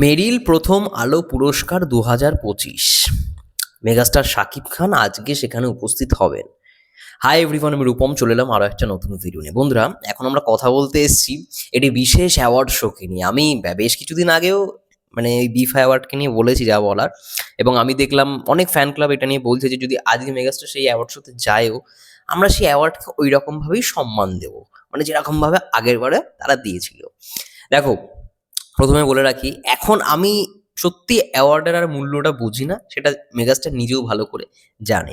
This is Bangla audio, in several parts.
মেরিল প্রথম আলো পুরস্কার দু হাজার পঁচিশ। মেগাস্টার শাকিব খান আজকে সেখানে উপস্থিত হবেন। হাই এভরিওয়ান আমি রূপম, চলে এলাম আরও একটা নতুন ভিডিও নিয়ে। বন্ধুরা, এখন আমরা কথা বলতে এসেছি এটি বিশেষ অ্যাওয়ার্ড শোকে নিয়ে। আমি বেশ কিছুদিন আগেও মানে এই বিফ অ্যাওয়ার্ডকে নিয়ে বলেছি যা বলার। এবং আমি দেখলাম অনেক ফ্যান ক্লাব এটা নিয়ে বলছে যে, যদি আজকে মেগাস্টার সেই অ্যাওয়ার্ড শোতে যায়ও, আমরা সেই অ্যাওয়ার্ডকে ওই রকমভাবেই সম্মান দেবো। মানে যেরকমভাবে আগের বারে তারা দিয়েছিল। দেখো প্রথমে বলে রাখি, এখন আমি সত্যি অ্যাওয়ার্ডের আর মূল্যটা বুঝি না, সেটা মেগাস্টার নিজেও ভালো করে জানে।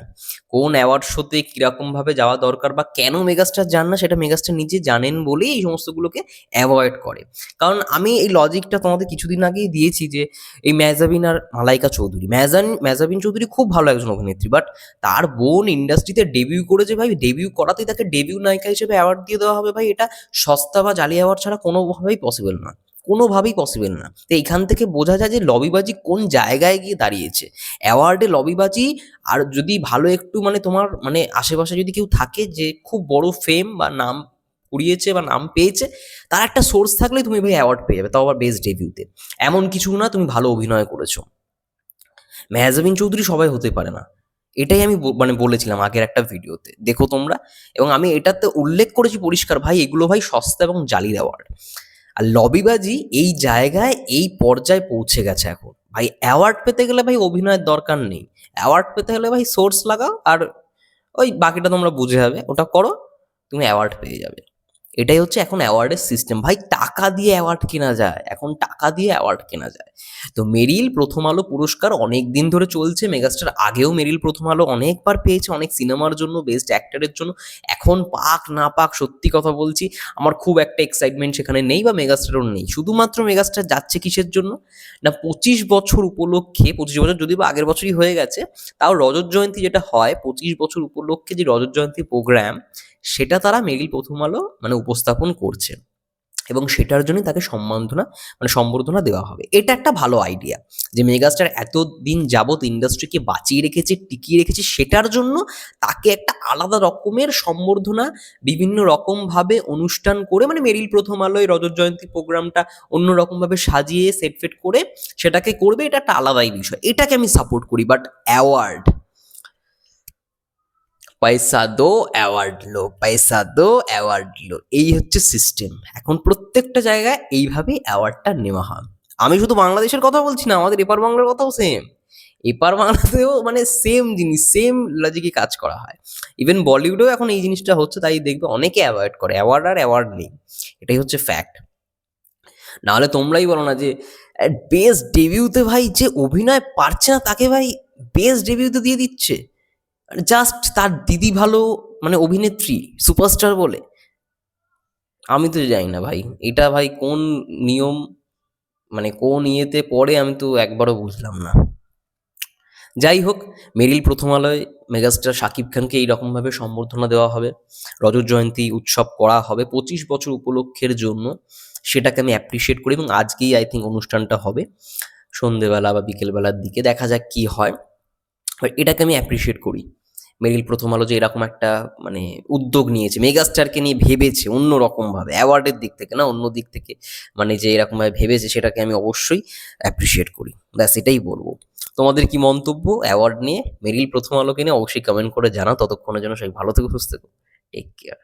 কোন অ্যাওয়ার্ড শোতে কীরকমভাবে যাওয়া দরকার বা কেন মেগাস্টার যান না, সেটা মেগাস্টার নিজে জানেন বলেই এই সমস্তগুলোকে অ্যাভয়েড করে। কারণ আমি এই লজিকটা তোমাদের কিছুদিন আগেই দিয়েছি যে, এই ম্যাজাবিন আর মালাইকা চৌধুরী। ম্যাজান, ম্যাজাবিন চৌধুরী খুব ভালো একজন অভিনেত্রী বাট তার বোন ইন্ডাস্ট্রিতে ডেবিউ করেছে ভাই ডেবিউ করাতেই তাকে ডেবিউ নায়িকা হিসেবে অ্যাওয়ার্ড দিয়ে দেওয়া হবে ভাই, এটা সস্তা বা জালি অ্যাওয়ার্ড ছাড়া কোনোভাবেই পসিবল না কোনোভাবেই পসিবল না। তো এইখান থেকে বোঝা যায় যে লবিবাজি কোন জায়গায় গিয়ে দাঁড়িয়েছে। অ্যাওয়ার্ডে লবিবাজি আর যদি ভালো একটু মানে তোমার মানে আশেপাশে যদি কেউ থাকে যে খুব বড় ফেম বা নাম কুড়িয়েছে বা নাম পেয়েছে, তার একটা সোর্স থাকলে তুমি ভাই অ্যাওয়ার্ড পেয়ে যাবে। তাও আবার বেস্ট ডেবিউতে এমন কিছু না তুমি ভালো অভিনয় করেছ। মেহজাবিন চৌধুরী সবাই হতে পারে না। এটাই আমি মানে বলেছিলাম আগের একটা ভিডিওতে। দেখো তোমরা। এবং আমি এটাতে উল্লেখ করেছি পরিষ্কার, ভাই এগুলো ভাই সস্তা এবং জালির অ্যাওয়ার্ড আর লবিবাজি এই জায়গায়, এই পর্যায়ে পৌঁছে গেছে এখন। ভাই অ্যাওয়ার্ড পেতে গেলে ভাই অভিনয়ের দরকার নেই। অ্যাওয়ার্ড পেতে গেলে ভাই সোর্স লাগাও আর ওই বাকিটা তোমরা বুঝে যাবে। ওটা করো, তুমি অ্যাওয়ার্ড পেয়ে যাবে। এটাই হচ্ছে এখন অ্যাওয়ার্ডের সিস্টেম ভাই, টাকা দিয়ে অ্যাওয়ার্ড কেনা যায়। এখন টাকা দিয়ে অ্যাওয়ার্ড কেনা যায়। তো মেরিল প্রথম আলো পুরস্কার অনেক দিন ধরে চলছে। মেগাস্টার আগেও মেরিল প্রথম আলো অনেকবার পেয়েছে। অনেক সিনেমার জন্য বেস্ট অ্যাক্টরের জন্য। এখন পাক না পাক সত্যি কথা বলছি, আমার খুব একটা এক্সাইটমেন্ট সেখানে নেই বা মেগাস্টারও নেই। শুধুমাত্র মেগাস্টার যাচ্ছে কিসের জন্য? না, পঁচিশ বছর উপলক্ষে, পঁচিশ বছর যদি বা আগের বছরই হয়ে গেছে, তাও রজত জয়ন্তী যেটা হয়, পঁচিশ বছর উপলক্ষে যে রজত জয়ন্তী প্রোগ্রাম সেটা তারা মেরিল প্রথম আলো মানে উপস্থাপন করছে। এবং সেটার জন্যই তাকে সম্মানধনা মানে সম্বর্ধনা দেওয়া হবে। এটা একটা ভালো আইডিয়া যে মেগাস্টার এতদিন যাবৎ ইন্ডাস্ট্রিকে বাঁচিয়ে রেখেছে, টিকিয়ে রেখেছে, সেটার জন্য তাকে একটা আলাদা রকমের সম্বর্ধনা, বিভিন্ন রকমভাবে অনুষ্ঠান করে মানে মেরিল প্রথম আলোয় রজত জয়ন্তী প্রোগ্রামটা অন্য রকমভাবে সাজিয়ে সেট ফেট করে সেটাকে করবে, এটা একটা আলাদাই বিষয়। এটাকে আমি সাপোর্ট করি বাট অ্যাওয়ার্ড পয়সা দো অ্যাওয়ার্ড লো পয়সা দো অ্যাওয়ার্ড লো এই হচ্ছে সিস্টেম এখন প্রত্যেকটা জায়গায় এইভাবেই অ্যাওয়ার্ডটা নেওয়া হয়। আমি শুধু বাংলাদেশের কথা বলছি না, আমাদের এপার বাংলার কথাও সেম এপার বাংলাতেও মানে সেম জিনিস সেম লজিকে কাজ করা হয়। ইভেন বলিউডেও এখন এই জিনিসটা হচ্ছে, তাই দেখবে অনেকে অ্যাভয়েড করে। অ্যাওয়ার্ড আর অ্যাওয়ার্ড নেই। এটাই হচ্ছে ফ্যাক্ট নাহলে তোমরাই বলো না যে বেস্ট ডেবিউতে ভাই যে অভিনয় পারছে না, তাকে ভাই বেস্ট ডেবিউতে দিয়ে দিচ্ছে। জাস্ট তার দিদি ভালো মানে অভিনেত্রী সুপারস্টার বলে। আমি তো জানি না ভাই, এটা ভাই কোন নিয়ম মানে কোন ইয়েতে পড়ে আমি তো একবারও বুঝলাম না। যাই হোক, মেরিল প্রথম আলোয় মেগাস্টার শাকিব খানকে এইরকমভাবে সম্বর্ধনা দেওয়া হবে। রজত জয়ন্তী উৎসব করা হবে পঁচিশ বছর উপলক্ষের জন্য। সেটাকে আমি অ্যাপ্রিসিয়েট করি এবং আজকেই আই থিঙ্ক অনুষ্ঠানটা হবে। সন্ধেবেলা বা বিকেলবেলার দিকে দেখা যাক কি হয়। এটাকে আমি অ্যাপ্রিসিয়েট করি। মেরিল প্রথম আলো যে এরকম একটা মানে উদ্যোগ নিয়েছে, মেগাস্টারকে নিয়ে ভেবেছে অন্য রকমভাবে অ্যাওয়ার্ডের দিক থেকে না, অন্য দিক থেকে মানে যে এরকমভাবে ভেবেছে সেটাকে আমি অবশ্যই অ্যাপ্রিসিয়েট করি। ব্যাস, এটাই বলব। তোমাদের কি মন্তব্য? অ্যাওয়ার্ড নিয়ে মেরিল প্রথম আলোকে নিয়ে অবশ্যই কমেন্ট করে জানা ততক্ষণের জন্য সবাই ভালো থেকে, সুস্থ থেকো। Take care